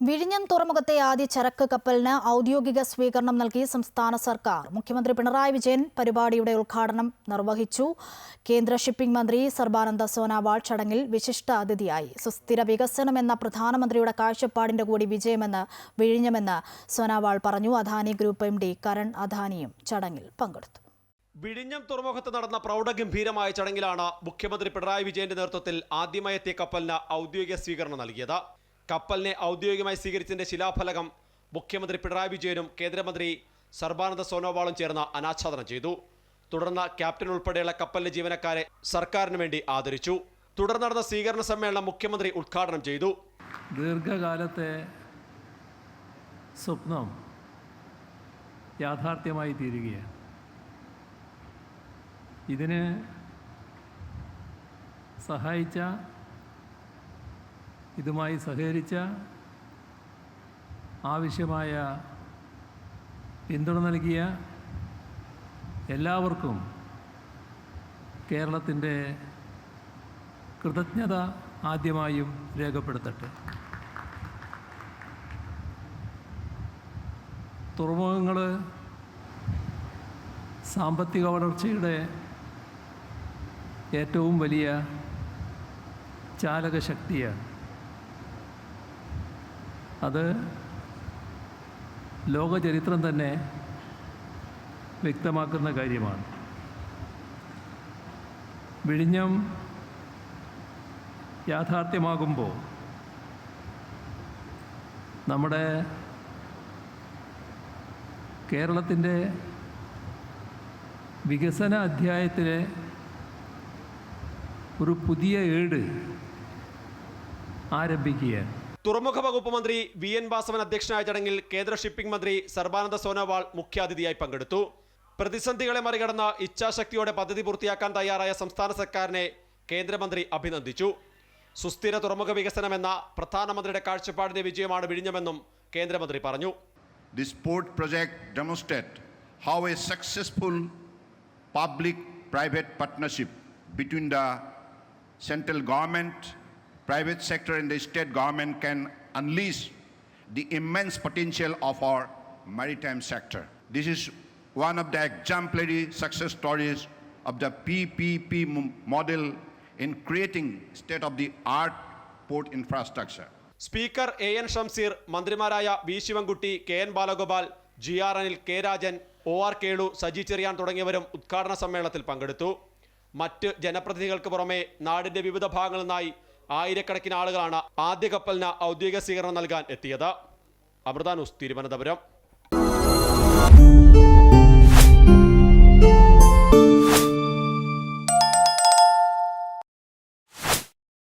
വിഴിഞ്ഞം തുറമുഖത്തെ ആദ്യ ചരക്ക് കപ്പലിന് ഔദ്യോഗിക സ്വീകരണം നൽകി സംസ്ഥാന സർക്കാർ. മുഖ്യമന്ത്രി പിണറായി വിജയൻ പരിപാടിയുടെ ഉദ്ഘാടനം നിർവഹിച്ചു. കേന്ദ്ര ഷിപ്പിംഗ് മന്ത്രി സർബാനന്ദ സോനോവാൾ ചടങ്ങിൽ വിശിഷ്ട അതിഥിയായി. സുസ്ഥിര വികസനം എന്ന പ്രധാനമന്ത്രിയുടെ കാഴ്ചപ്പാടിന്റെ കൂടി വിജയമെന്ന് വിഴിഞ്ഞമെന്ന് സോനോവാൾ പറഞ്ഞു. Adani group M D Karan അദാനിയും ചടങ്ങിൽ പങ്കെടുത്തു. വിഴിഞ്ഞം തുറമുഖത്ത് നടന്ന പ്രൗഢഗംഭീരമായ ചടങ്ങിലാണ് മുഖ്യമന്ത്രി പിണറായി വിജയന്റെ നേതൃത്വത്തിൽ ആദ്യമായി എത്തിയ കപ്പലിന് ഔദ്യോഗിക സ്വീകരണം നൽകിയത്. കപ്പലിനെ ഔദ്യോഗികമായി സ്വീകരിച്ചതിന്റെ ശിലാഫലകം മുഖ്യമന്ത്രി പിണറായി വിജയനും കേന്ദ്രമന്ത്രി സർബാനന്ദ സോനോവാളും ചേർന്ന് അനാച്ഛാദനം ചെയ്തു. തുടർന്ന് ക്യാപ്റ്റൻ ഉൾപ്പെടെയുള്ള കപ്പലിലെ ജീവനക്കാരെ സർക്കാരിന് വേണ്ടി ആദരിച്ചു. തുടർന്ന് നടന്ന സ്വീകരണ സമ്മേളനം മുഖ്യമന്ത്രി ഉദ്ഘാടനം ചെയ്തു. ദീർഘകാലത്തെ സ്വപ്നം യാഥാർത്ഥ്യമായി തീരുകയാണ്. ഇതിന് സഹായിച്ച ഇതുമായി സഹകരിച്ച ആവശ്യമായ പിന്തുണ നൽകിയ എല്ലാവർക്കും കേരളത്തിന്റെ കൃതജ്ഞത ആദ്യമായും രേഖപ്പെടുത്തട്ടെ. തുറമുഖങ്ങൾ സാമ്പത്തിക വളർച്ചയുടെ ഏറ്റവും വലിയ ചാലകശക്തിയാണ്. അത് ലോകചരിത്രം തന്നെ വ്യക്തമാക്കുന്ന കാര്യമാണ്. വിഴിഞ്ഞം യാഥാർത്ഥ്യമാകുമ്പോൾ നമ്മുടെ കേരളത്തിന്റെ വികസന അധ്യായത്തിലെ ഒരു പുതിയ ഏട് ആരംഭിക്കുകയാണ്. തുറമുഖ വകുപ്പ് മന്ത്രി വി എൻ വാസവൻ അധ്യക്ഷനായ ചടങ്ങിൽ കേന്ദ്ര ഷിപ്പിംഗ് മന്ത്രി സർബാനന്ദ സോനോവാൾ മുഖ്യാതിഥിയായി പങ്കെടുത്തു. പ്രതിസന്ധികളെ മറികടന്ന ഇച്ഛാശക്തിയോടെ പദ്ധതി പൂർത്തിയാക്കാൻ തയ്യാറായ സംസ്ഥാന സർക്കാരിനെ കേന്ദ്രമന്ത്രി അഭിനന്ദിച്ചു. സുസ്ഥിര തുറമുഖ വികസനം എന്ന പ്രധാനമന്ത്രിയുടെ കാഴ്ചപ്പാടിന്റെ വിജയമാണ് വിഴിഞ്ഞമെന്നും കേന്ദ്രമന്ത്രി പറഞ്ഞു. This port demonstrate how a successful public private partnership between the central government, private sector and the state government can unleash the immense potential of our maritime sector. This is one of the exemplary success stories of the PPP model in creating state-of-the-art port infrastructure. Speaker A N Shamseer മന്ത്രിമാരായ V Sivankutty K N Balagopal G R Anil K Rajan O R Kelu Saji Cherian തുടങ്ങിയവരും ഉദ്ഘാടന സമ്മേളനത്തിൽ പങ്കെടുത്തു മറ്റ് ജനപ്രതിനിധികൾക്ക് പുറമെ വിവിധ ഭാഗങ്ങളിൽ നിന്നായി ആയിരക്കണക്കിന് ആളുകളാണ് ആദ്യ കപ്പലിന് ഔദ്യോഗിക സ്വീകരണം നൽകാൻ എത്തിയത്. അമൃത ന്യൂസ് തിരുവനന്തപുരം.